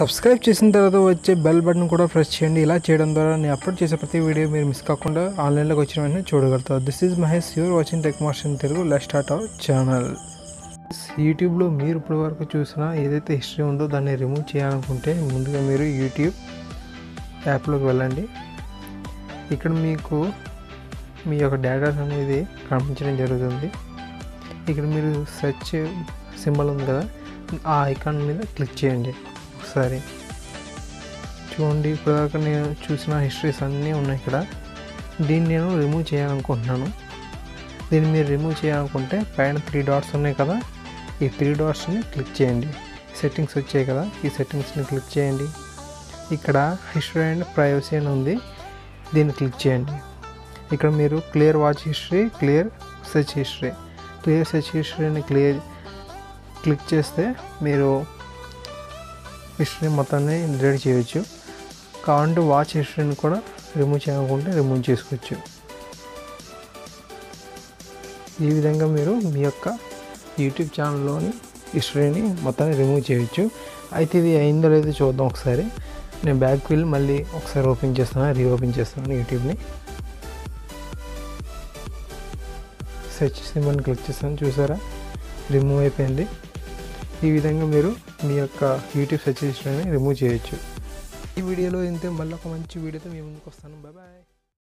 Subscribe చేసిన తర్వాత వచ్చే బెల్ బటన్ కూడా ప్రెస్ చేయండి. ఇలా చేయడం ద్వారా నేను అప్లోడ్ చేసే ప్రతి వీడియో మీరు మిస్ కాకుండా ఆన్లైన్లోకి వచ్చిన వెంటనే చూడగలుగుతారు. This is Mahesh your watching tech martian Telugu let start our channel యూట్యూబ్లో మీరు ఇప్పటి వరకు చూసిన ఏదైతే హిస్టరీ ఉందో దాన్ని రిమూవ్ చేయాలనుకుంటే ముందుగా మీరు యూట్యూబ్ యాప్లోకి వెళ్ళండి. ఇక్కడ మీకు మీ యొక్క డేటాస్ అనేది కనిపించడం జరుగుతుంది. ఇక్కడ మీరు సెర్చ్ సింబల్ ఉంది కదా ఆ ఐకాన్ మీద క్లిక్ చేయండి. ఒకసారి. చూడండి ఇప్పటిదాకా నేను చూసిన హిస్టరీస్ అన్నీ ఉన్నాయి ఇక్కడ. దీన్ని నేను రిమూవ్ చేయాలనుకుంటున్నాను. దీన్ని మీరు రిమూవ్ చేయాలనుకుంటే పైన త్రీ డాట్స్ ఉన్నాయి కదా. ఈ త్రీ డాట్స్ని క్లిక్ చేయండి. సెట్టింగ్స్ వచ్చాయి కదా. ఈ సెట్టింగ్స్ని క్లిక్ చేయండి. ఇక్కడ హిస్టరీ అండ్ ప్రైవసీ అని ఉంది. దీన్ని క్లిక్ చేయండి. ఇక్కడ మీరు clear watch history clear search history clear search హిస్టరీని క్లియర్ క్లిక్ చేస్తే మీరు హిస్టరీ మొత్తాన్ని డిలీట్ చేయొచ్చు. కావాలంటే వాచ్ హిస్టరీని కూడా రిమూవ్ చేయకుండా రిమూవ్ చేసుకోవచ్చు. ఈ విధంగా మీరు మీ యొక్క యూట్యూబ్ ఛానల్లోని హిస్టరీని మొత్తాన్ని రిమూవ్ చేయొచ్చు. అయితే ఇది అయిందో లేదో చూద్దాం ఒకసారి. నేను బ్యాక్ వెళ్ళి మళ్ళీ ఒకసారి ఓపెన్ చేస్తాను రీఓపెన్ చేస్తాను యూట్యూబ్ని. సెర్చ్ సిమ్మని క్లిక్ చేస్తాను. చూసారా? రిమూవ్ అయిపోయింది. ఈ విధంగా మీరు మీ యొక్క యూట్యూబ్ సజెషన్ రిమూవ్ చేయొచ్చు. ఈ వీడియోలో ఇంతే. మళ్ళీ ఒక మంచి వీడియోతో మీ ముందుకు వస్తాను. బాయ్